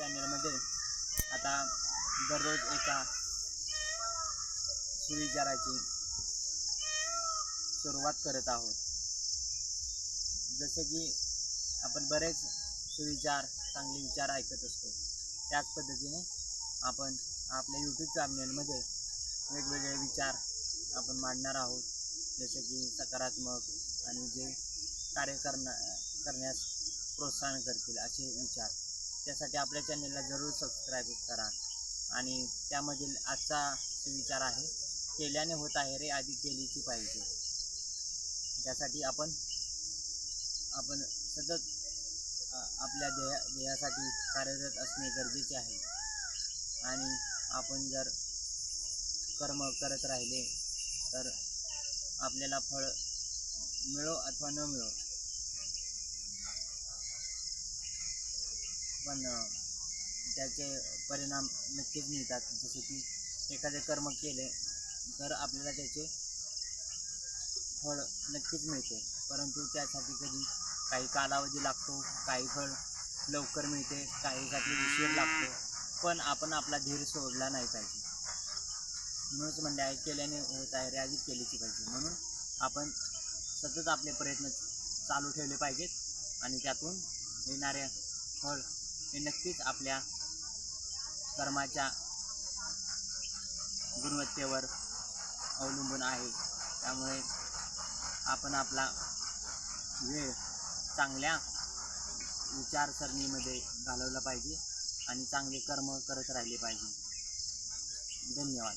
चॅनलमध्ये आता दररोज एका सुविचाराची सुरुवात करत आहोत. जसे की आपण बरेच सुविचार चांगले विचार ऐकत असतो. त्याच पद्धतीने आपण आपल्या यूट्यूब चॅनलमध्ये वेगवेगळे विचार आपण मांडणार आहोत. जसे की सकारात्मक आणि जे कार्य करणं करण्यास प्रोत्साहन करतील असे विचार. त्यासाठी आपल्या चॅनलला जरूर सबस्क्राईब करा. आणि त्यामधील आजचा सुविचार आहे केल्याने होत आहे रे आधी केलीची पाहिजे. त्यासाठी आपण आपण सतत आपल्या ध्येया ध्येयासाठी कार्यरत असणे गरजेचे आहे. आणि आपण जर कर्म करत राहिले तर आपल्याला फळ मिळो अथवा न मिळो पण त्याचे परिणाम नक्कीच मिळतात. जसे की एखादे कर्म केले तर आपल्याला त्याचे फळ नक्कीच मिळते. परंतु त्यासाठी कधी काही कालावधी लागतो काही फळ लवकर मिळते काहीसाठी उशीर लागतो. पण आपण आपला धीर सोडला नाही पाहिजे. म्हणूनच म्हणजे आहे केल्याने होत आहे रे आधीच केलीची पाहिजे. म्हणून आपण सतत आपले प्रयत्न चालू ठेवले पाहिजेत आणि त्यातून येणारे फळ हे नक्कीच आपल्या कर्माच्या गुणवत्तेवर अवलंबून आहे. त्यामुळे आपण आपला वेळ चांगल्या विचारसरणीमध्ये घालवला पाहिजे आणि चांगले कर्म करत राहिले पाहिजे. धन्यवाद.